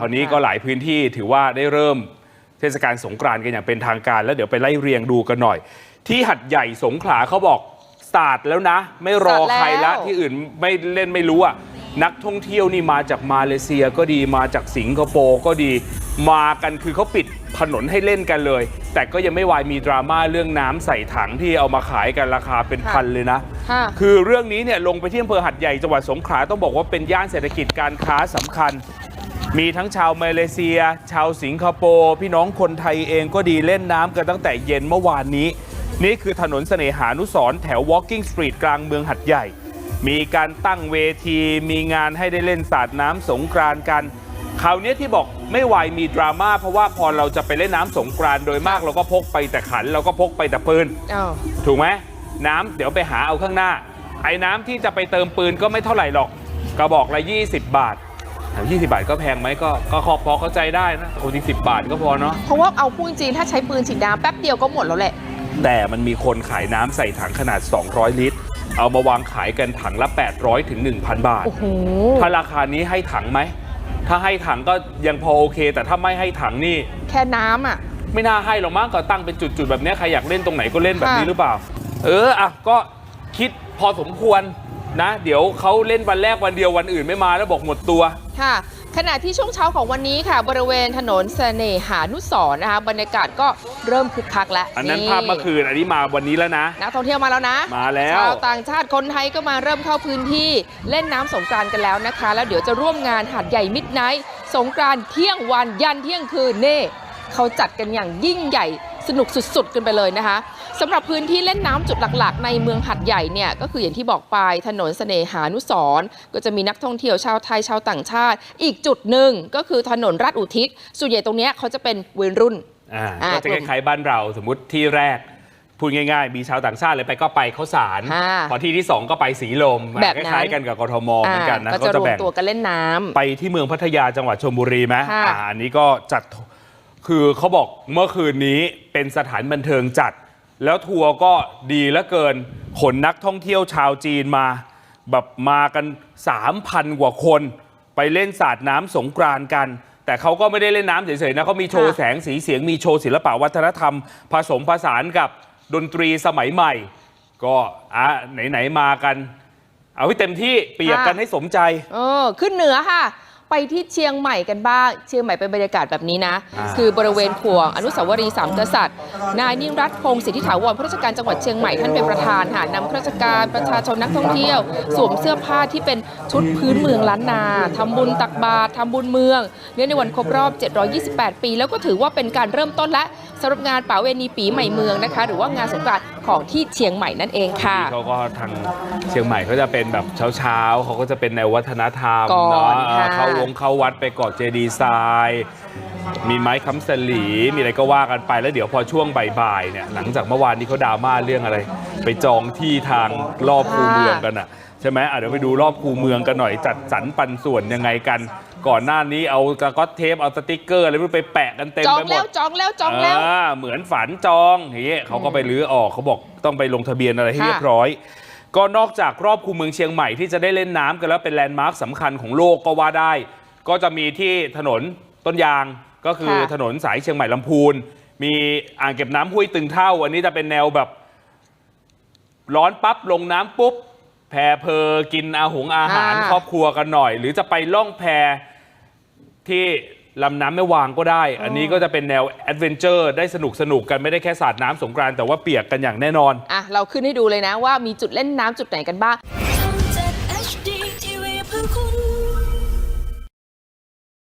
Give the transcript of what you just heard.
คราวนี้ก็หลายพื้นที่ถือว่าได้เริ่มเทศกาลสงกรานต์กันอย่างเป็นทางการ แล้วเดี๋ยวไปไล่เรียงดูกันหน่อย ที่หัดใหญ่สงขลาเขาบอกสาดแล้วนะ ไม่รอสาดแล้วใครละที่อื่นไม่เล่นไม่รู้อะนักท่องเที่ยวนี่มาจากมาเลเซียก็ดีมาจากสิงคโปร์ก็ดีมากันคือเขาปิดถนนให้เล่นกันเลย แต่ก็ยังไม่วายมีดราม่าเรื่องน้ำใส่ถังที่เอามาขายกันราคาเป็นพันเลยนะค่ะคือเรื่องนี้เนี่ยลงไปที่อำเภอหัดใหญ่จังหวัดสงขลาต้องบอกว่าเป็นย่านเศรษฐกิจการค้าสำคัญ มีทั้งชาวมาเลเซีย ชาวสิงคโปร์พี่น้องคนไทยเองก็ดีเล่นน้ำกันตั้งแต่เย็นเมื่อวานนี้ นี่คือถนนเสน่หานุสรณ์แถว Walking Street กลางเมืองหัดใหญ่ มีการตั้งเวที มีงานให้ได้เล่นสาดน้ำสงกรานต์กันคราวนี้ที่บอกไม่ไหวมีดราม่าเพราะว่าพอเราจะไปเล่นน้ำสงกรานต์โดยมากเราก็พกไปแต่ขันเราก็พกไปแต่ปืนอ้าวถูกไหมน้ำเดี๋ยวไปหาเอาข้างหน้า ไอ้น้ำที่จะไปเติมปืนก็ไม่เท่าไหร่หรอกกระบอกละ 20 บาท ถาม20 บาทก็แพงไหมก็ก็ขอพอเข้าใจได้นะโอ้จริง10 บาทก็พอเนาะ เพราะว่าเอาพูดจริงๆถ้าใช้ปืนฉีดน้ำแป๊บเดียวก็หมดแล้วแหละ แต่มันมีคนขายน้ำใส่ถังขนาด 200 ลิตร เอามาวางขายกันถังละ 800ถึง1,000 บาท โอ้โห ถ้าราคานี้ให้ถังไหม ถ้าให้ถังก็ยังพอโอเค แต่ถ้าไม่ให้ถังนี่ แค่น้ำอะ ไม่น่าให้หรอกมั้งก็ตั้งเป็นจุดๆ แบบเนี้ยใครอยากเล่นตรงไหนก็เล่นแบบนี้ค่ะ หรือเปล่า เอออะก็คิดพอสมควร นะ เดี๋ยวเขาเล่นวันแรกวันเดียววันอื่นไม่มาแล้วบอกหมดตัว ค่ะ ขณะที่ช่วงเช้าของวันนี้ค่ะ บริเวณถนนเสน่หานุสรณ์นะคะบรรยากาศก็เริ่มคึกคักแล้วอันนั้นภาพเมื่อคืนอันนี้มาวันนี้แล้วนะ นักท่องเที่ยวมาแล้วนะมาแล้วชาวต่างชาติคนไทยก็มาเริ่มเข้าพื้นที่เล่นน้ำสงกรานต์กันแล้วนะคะ แล้วเดี๋ยวจะร่วมงานหาดใหญ่มิดไนท์สงกรานต์เที่ยงวันยันเที่ยงคืนเน่เขาจัดกันอย่างยิ่งใหญ่สนุกสุดๆ กันไปเลยนะคะ สำหรับพื้นที่เล่นน้ำจุดหลัก ๆ ในเมืองหัดใหญ่เนี่ยก็คืออย่างที่บอกไปถนนเสน่หานุสรณ์ก็จะมีนักท่องเที่ยวชาวไทยชาวต่างชาติ อีกจุดหนึ่งก็คือถนนราชอุทิศส่วนใหญ่ตรงเนี้ยเขาจะเป็นวัยรุ่นอ่าอ่าก็จะคล้ายๆบ้านเราสมมุติที่แรกพูดง่ายๆ มีชาวต่างชาติเลยไปก็ไปเขาสารอ่าพอที่ที่สองก็ไปสีลมแบบนั้นคล้ายๆกันกับกทมเหมือนกันนะ ก็ก็จะรจะวมแบ่งตัวกันเล่นน้ำไปที่เมืองพัทยาจังหวัดชลบุรีไหมค่ะอ่าอันนี้ก็จัด คือเขาบอกเมื่อคืนนี้เป็นสถานบันเทิงจัด แล้วทัวร์ก็ดีเหลือเกิน ขนนักท่องเที่ยวชาวจีนมา แบบมากัน 3,000 กว่าคน ไปเล่นสาดน้ำสงกรานกัน แต่เขาก็ไม่ได้เล่นน้ำเฉยๆนะเขามีโชว์แสงสีเสียงมีโชว์ศิลปะวัฒนธรรม ผสมผสานกับดนตรีสมัยใหม่ ก็อะไหน ๆ มากัน เอาให้เต็มที่เปียกกันให้สมใจ เออ ขึ้นเหนือค่ะ ไปที่เชียงใหม่กันบ้าง เชียงใหม่เป็นบรรยากาศแบบนี้นะอ่าคือบริเวณขวงอนุสาวรีย์สามกษัตริย์ นายนิรัตพงศ์สิทธิถาวรผู้ราชการจังหวัดเชียงใหม่ท่านเป็นประธานค่ะนำข้าราชการประชาชนนักท่องเที่ยว สวมเสื้อผ้าที่เป็นชุดพื้นเมืองล้านนาทำบุญตักบาตรทำบุญเมืองเนื่องในวันครบรอบ 728 ปี แล้วก็ถือว่าเป็นการเริ่มต้นและ สำหรับงานป่าเวณีปีใหม่เมืองนะคะ หรือว่างานสงกรานต์ของที่เชียงใหม่นั่นเองค่ะ ที่เขาก็ทางเชียงใหม่เขาจะเป็นแบบเช้าๆเขาก็จะเป็นในววัฒนธรรมก่อนเนาะเออค่ะ เข้าวงเข้าวัดไปกอดเจดีย์ทรายมีไม้ค้ำสลี มีอะไรก็ว่ากันไปแล้วเดี๋ยวพอช่วงบ่ายๆเนี่ยหลังจากเมื่อวานนี้เขาดราม่าเรื่องอะไร ไปจองที่ทางรอบคูเมืองกันอะใช่ไหมอะเดี๋ยวไปดูรอบคูเมืองกันหน่อยจัดสรรปันส่วนยังไงกัน ก่อนหน้านี้เอาสก๊อตเทปเอาสติกเกอร์อะไรไม่รู้ไปแปะกันเต็มจองไปหมแล้วดจองแล้วจองแล้วาเหมือนฝันจองอย่างเงี้ยเขาก็ไปรื้อออกเขาบอกต้องไปลงทะเบียนอะไรให้ค่ะ เรียบร้อย ก็นอกจากรอบคูเมืองเชียงใหม่ที่จะได้เล่นน้ำกันแล้วเป็นแลนด์มาร์คสำคัญของโลกก็ว่าได้ ก็จะมีที่ถนนต้นยางก็คือค่ะ ถนนสายเชียงใหม่ลำพูน มีอ่างเก็บน้ำห้วยตึงเท่า อันนี้จะเป็นแนวแบบ ร้อนปั๊บลงน้ำปุ๊บ แพเพอกินอาหงอาหารอ่า ครอบครัวกันหน่อย หรือจะไปล่องแพที่ลำน้ำแม่วางก็ได้ อันนี้ก็จะเป็นแนวแอดเวนเจอร์ได้สนุกสนุกกันไม่ได้แค่สาดน้ำสงกรานต์แต่ว่าเปียกกันอย่างแน่นอน อะ เราขึ้นให้ดูเลยนะว่ามีจุดเล่นน้ำจุดไหนกันบ้าง